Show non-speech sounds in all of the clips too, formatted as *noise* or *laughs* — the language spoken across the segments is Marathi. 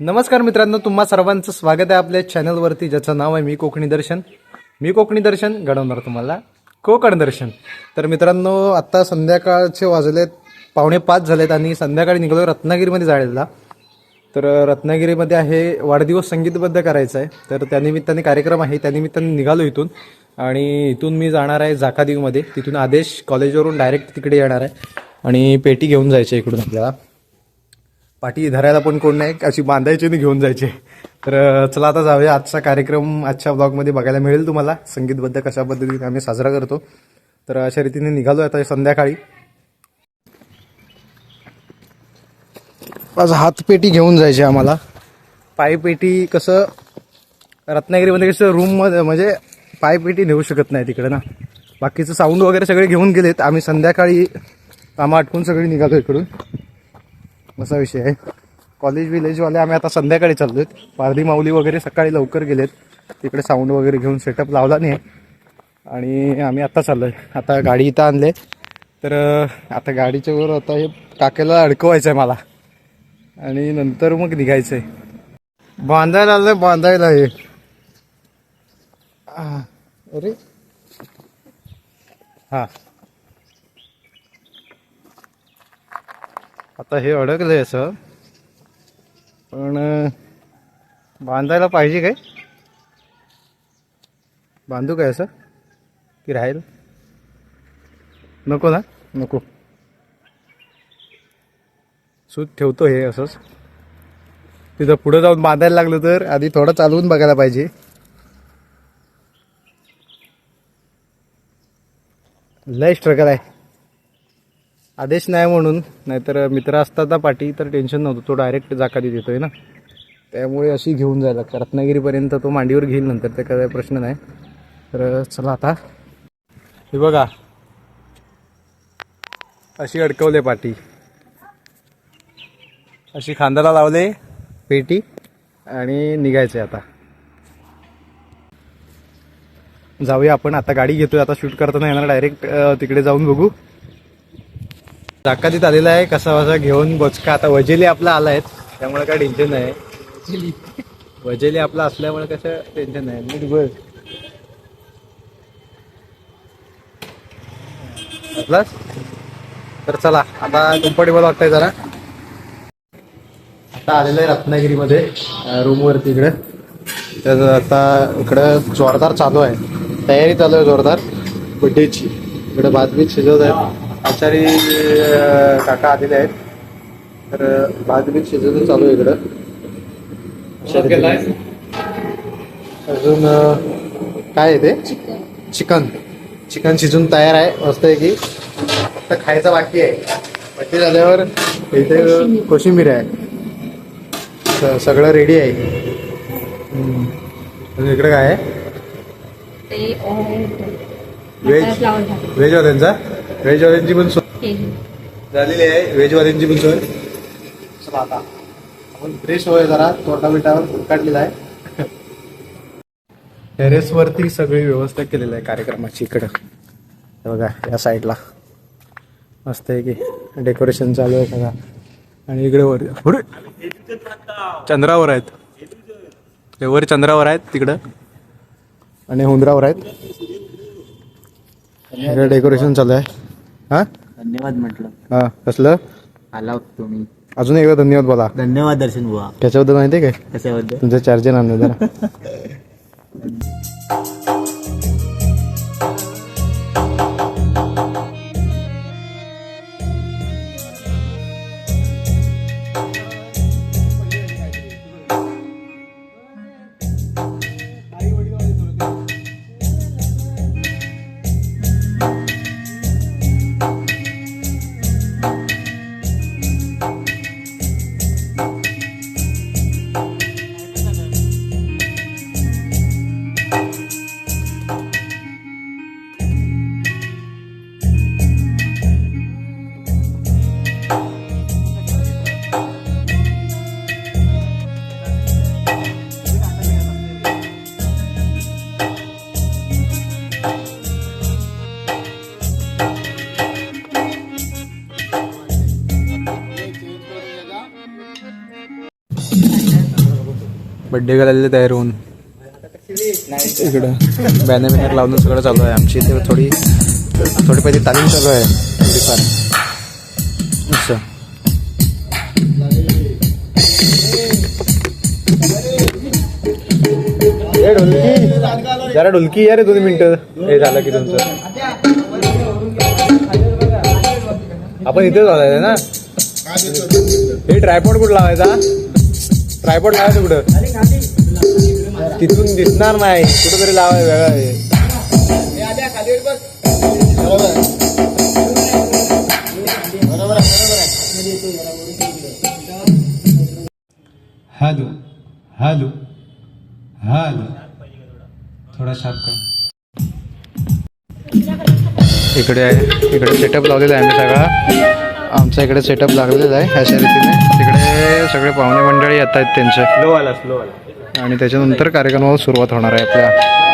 नमस्कार मित्रांनो तुम्हा सर्वांचं स्वागत आहे आपल्या चॅनलवरती ज्याचं नाव आहे मी कोकणी दर्शन. मी कोकणी दर्शन घडवणार तुम्हाला कोकण दर्शन. तर मित्रांनो आत्ता संध्याकाळचे वाजलेत पावणे पाच झालेत आणि संध्याकाळी निघालो रत्नागिरीमध्ये जायला. तर रत्नागिरीमध्ये आहे वाढदिवस संगीतबद्ध करायचं आहे तर त्यानिमित्ताने कार्यक्रम आहे त्यानिमित्ताने निघालो इथून. आणि इथून मी जाणार आहे जाकादीवमध्ये तिथून आदेश कॉलेजवरून डायरेक्ट तिकडे येणार आहे. आणि पेटी घेऊन जायची आहे इकडून आपल्याला. पाठी धरायला पण कोण नाही अशी बांधायची आणि घेऊन जायचे. तर चला आता जाऊया. आजचा कार्यक्रम आजच्या ब्लॉगमध्ये बघायला मिळेल तुम्हाला. संगीतबद्ध कशा पद्धतीने आम्ही साजरा करतो. तर अशा रीतीने निघालो आता संध्याकाळी. आज हातपेटी घेऊन जायची आम्हाला. पायपेटी कसं रत्नागिरीमध्ये कसं रूममध्ये म्हणजे पायपेटी नेऊ शकत नाही तिकडे ना. बाकीचं साऊंड वगैरे सगळे घेऊन गेलेत. आम्ही संध्याकाळी कामं आटकून सगळे निघालो इकडून. असा विषय आहे. कॉलेज विलेजवाले आम्ही आता संध्याकाळी चाललो आहेत पारधी माऊली वगैरे सकाळी लवकर गेलेत. तिकडे साऊंड वगैरे घेऊन सेटअप लावला नाही आणि आम्ही आत्ता चाललो आहे आता गाडी इथं आणले. तर आता गाडीच्यावर आता हे काकेला अडकवायचं आहे मला. आणि नंतर मग निघायचं आहे बांधायला आलंय बांधायला हे. अरे. हां. आता हे अडकलंय असं. पण बांधायला पाहिजे काय? बांधू काय असं? की राहील? नको ना? नको. सूत ठेवतो हे असंच. तिथं पुढे जाऊन बांधायला लागलं तर आधी थोडं चालवून बघायला पाहिजे. लय स्ट्रगल आहे. आदेश नाही म्हणून नाहीतर मित्र असतात ना पाठी तर टेन्शन नव्हतं. तो डायरेक्ट जाकादी देतोय ना. त्यामुळे अशी घेऊन जायला रत्नागिरीपर्यंत तो मांडीवर घेईल नंतर ते काय प्रश्न नाही. तर चला आता. हे बघा. अशी अडकवले पाठी. अशी खांद्याला लावले पेटी आणि निघायचे आता. जाऊया आपण. आता गाडी घेतोय. आता शूट करताना येणार डायरेक्ट तिकडे जाऊन बघू. ताकातीत आलेला आहे कसा वसा घेऊन बचका. आता वजेली आपला आला आहे त्यामुळे काय टेन्शन नाही. वजेली आपला असल्यामुळे कसं टेन्शन नाही. नीट बस प्लस तर चला आता कम्फर्टेबल वाटतंय जरा. आता आलेलं आहे रत्नागिरीमध्ये रूमवरती इकडे. तर आता इकडं जोरदार चालू आहे. तयारी चालू आहे जोरदार. बड्डेची इकडे भात बीत शिजवत आहे. आचारी काका आलेले आहेत. तर भात बीत शिजवणं चालू आहे इकडं. अजून काय आहे ते? चिकन. चिकन. शिजून तयार आहे. मस्त आहे की. फक्त खायचं बाकी आहे. बाकी झाल्यावर इथे कोशिंबीर. आहे. सगळं रेडी आहे. इकडे काय आहे? ते व्हेज फ्लावर झाले. व्हेजवाल्यांचा पण सोय. झालेली आहे व्हेजवाल्यांची पण सोय. चला आता आपण फ्रेश होय जरा तोटा बिटावर काढलेला आहे. *laughs* टेरेसवरती सगळी व्यवस्था केलेली आहे कार्यक्रमाची इकडं. बघा या साईडला मस्त आहे की डेकोरेशन चालू आहे सगळं. आणि इकडे वर! चंद्रावर आहेत. वर चंद्रावर आहेत तिकडं. आणि हुंदरावर आहेत. इकडे डेकोरेशन चालू आहे. हा? धन्यवाद म्हटलं. हा कसलं? आला तुम्ही. अजून एकदा धन्यवाद बोला. धन्यवाद दर्शन बुवा. त्याच्याबद्दल माहिती आहे काय? कशाबद्दल? तुमचं चार्जर आणलं जरा. *laughs* Bye. बड्डे घालायला तयार होऊन. इकडं बॅनर बॅनर लावून सगळं चालू आहे. आमची इथे थोडी थोडी पहिली तालीम चालू आहे. थोडीफार असं. ढोलकी जरा ढोलकी या रे दोन मिनटं. हे झालं की तुमचं. आपण इथेच लावायचं ना? हे ट्रायपॉड कुठं लावायचा? ट्रायपॉड लावायचं कुठं तिथून दिसणार नाही. कुठं तरी लावायचं वेगळं आहे. Hello hello hello. थोडा शार्प कर. इकडे आहे. इकडे सेटअप लावलेला आहे आम्ही सगळा. आमचा इकडे सेटअप लागलेला आहे अशा रीतीने. तिकडे सगळे पाहुणे मंडळी येत आहेत त्यांचे. स्लो आला स्लो आला. आणि त्याच्यानंतर कार्यक्रमाला सुरुवात होणार आहे आपल्या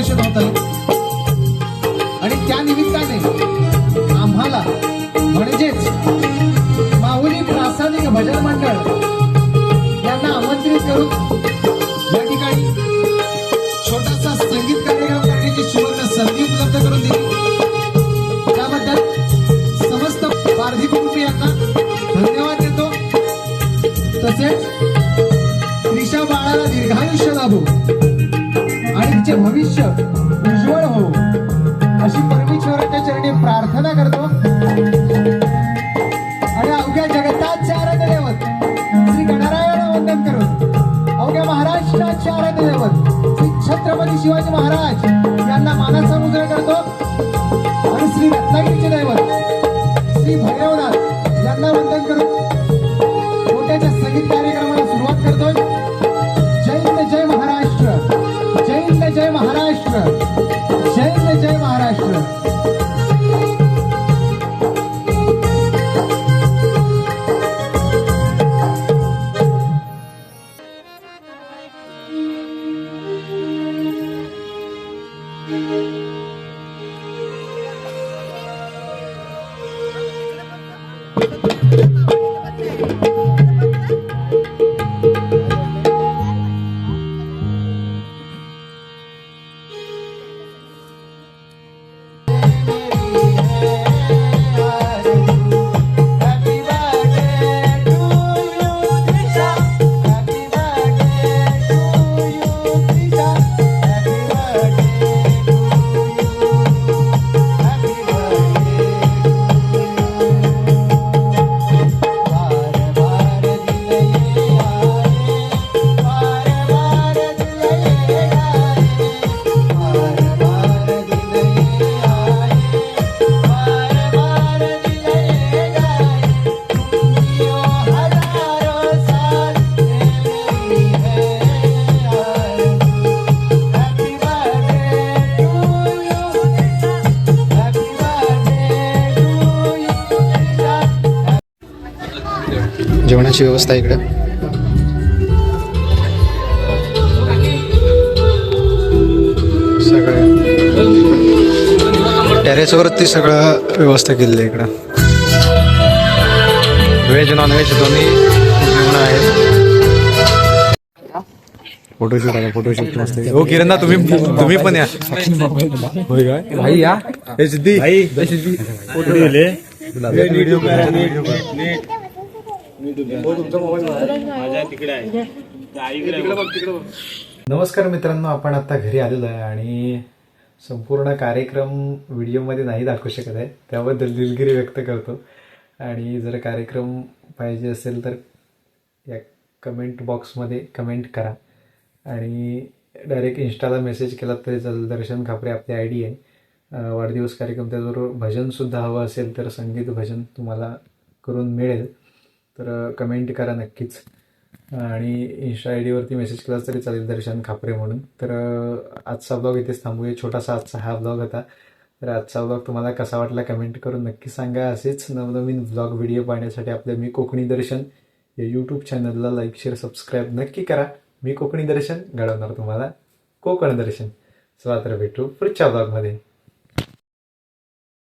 वाढदिवस सेलिब्रेशन होत आहे. आणि त्या निमित्ताने आम्हाला म्हणजेच माहुली प्रासादिक भजन मंडळ यांना आमंत्रित करून या ठिकाणी छोटासा संगीत कार्यक्रम करण्याची सुवर्ण संधी उपलब्ध करून दिली. त्याबद्दल समस्त पारधी कुटुंबियांना धन्यवाद देतो. तसेच त्रिशा बाळाला दीर्घायुष्य लाभो. आणि तिचे भविष्य उज्ज्वल हो अशी परमेश्वराच्या चरणी प्रार्थना करतो. आणि अवघ्या जगताचे आराधदेवत दैवत. श्री गणरायाला वंदन करून. अवघ्या महाराष्ट्राचे आराधदेवत दैवत. श्री छत्रपती शिवाजी महाराज यांना मानाचा मुद्रा करतो. आणि श्री रत्नागिरीचे दैवत. जेवणाची व्यवस्था इकडे. सगळे. टेरेसवरती सगळं व्यवस्था केलेली आहे इकडं. व्हेज नॉन व्हेज दोन्ही जेवण आहेत. फोटोशूट आहे फोटोशूट मस्त. हो किरण तुम्ही तुम्ही पण या. होय काय भाई या. सिद्धी सिद्धी नमस्कार मित्रांनो आपण आता घरी आलेलो आहे आणि संपूर्ण कार्यक्रम व्हिडिओमध्ये नाही दाखवू शकत आहे. त्याबद्दल दिलगिरी व्यक्त करतो. आणि जर कार्यक्रम पाहिजे असेल तर या कमेंट बॉक्समध्ये कमेंट करा. आणि डायरेक्ट इंस्टाला मेसेज केला तरी चालेल दर्शन खापरे आपली आय डी आहे. वाढदिवस कार्यक्रम त्याचबरोबर भजनसुद्धा हवं असेल तर संगीत भजन तुम्हाला करून मिळेल. तर कमेंट करा नक्कीच. आणि इन्स्टा आय डीवरती मेसेज केला तरी चालेल दर्शन खापरे म्हणून. तर आजचा ब्लॉग इथेच थांबूया. छोटासा आजचा हा ब्लॉग होता. तर आजचा ब्लॉग तुम्हाला कसा वाटला कमेंट करून नक्की सांगा. असेच नवनवीन ब्लॉग व्हिडिओ पाहण्यासाठी आपल्या मी कोकणी दर्शन या यूट्यूब चॅनलला लाईक शेअर सबस्क्राईब नक्की करा. मी कोकणी दर्शन घडवणार तुम्हाला. कोकण दर्शन. चला तर भेटू पुढच्या ब्लॉगमध्ये